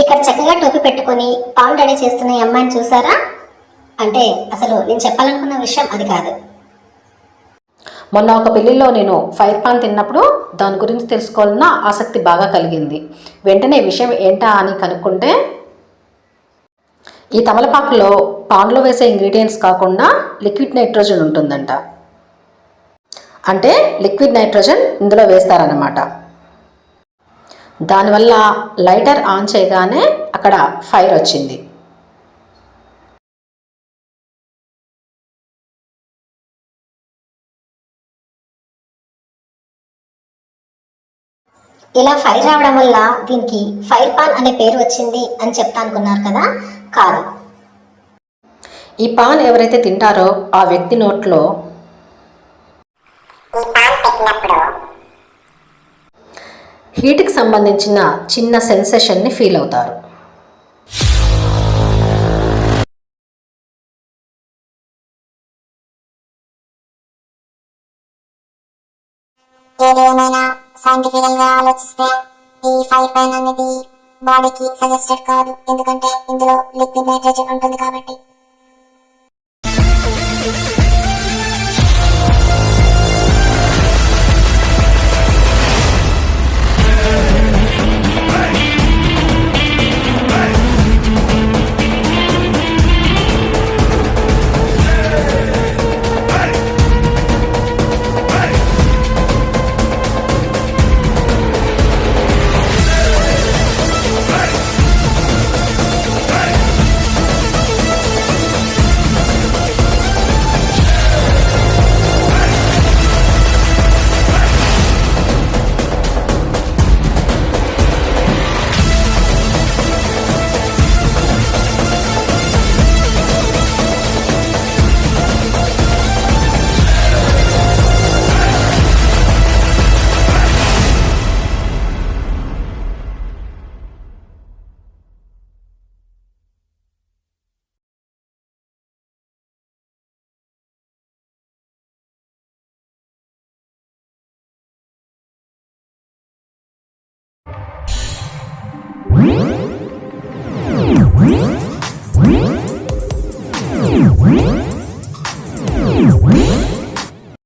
ఇక్కడ చక్కగా టోపీ పెట్టుకొని పాన్ రెడీ చేస్తున్న ఈ అమ్మాయిని చూసారా? అంటే అసలు నేను చెప్పాలనుకున్న విషయం అది కాదు. మొన్న ఒక పెళ్ళిలో నేను ఫైర్ పాన్ తిన్నప్పుడు దాని గురించి తెలుసుకోవాలన్న ఆసక్తి బాగా కలిగింది. వెంటనే విషయం ఏంటా అని కనుక్కుంటే ఈ తమలపాకులో పాన్లో వేసే ఇంగ్రీడియంట్స్ కాకుండా లిక్విడ్ నైట్రోజన్ ఉంటుందంట. అంటే లిక్విడ్ నైట్రోజన్ ఇందులో వేస్తారన్నమాట. దానివల్ల లైటర్ ఆన్ చేయగానే అక్కడ ఫైర్ వచ్చింది. ఇలా ఫైర్ రావడం వల్ల దీనికి ఫైర్ పాన్ అనే పేరు వచ్చింది అని చెప్తా అనుకున్నారు కదా? కాదు. ఈ పాన్ ఎవరైతే తింటారో ఆ వ్యక్తి నోట్లో పెట్టినప్పుడు హీట్కి సంబంధించిన చిన్న సెన్సేషన్ని ఫీల్ అవుతారు. ఏది ఏమైనా సైంటిఫికల్గా ఆలోచిస్తే ఈ ఫైర్ పైన్ అనేది బాడీకి సజెస్టెడ్ కాదు. ఎందుకంటే ఇందులో లిక్విడ్ నైట్రోజన్ ఉంటుంది కాబట్టి.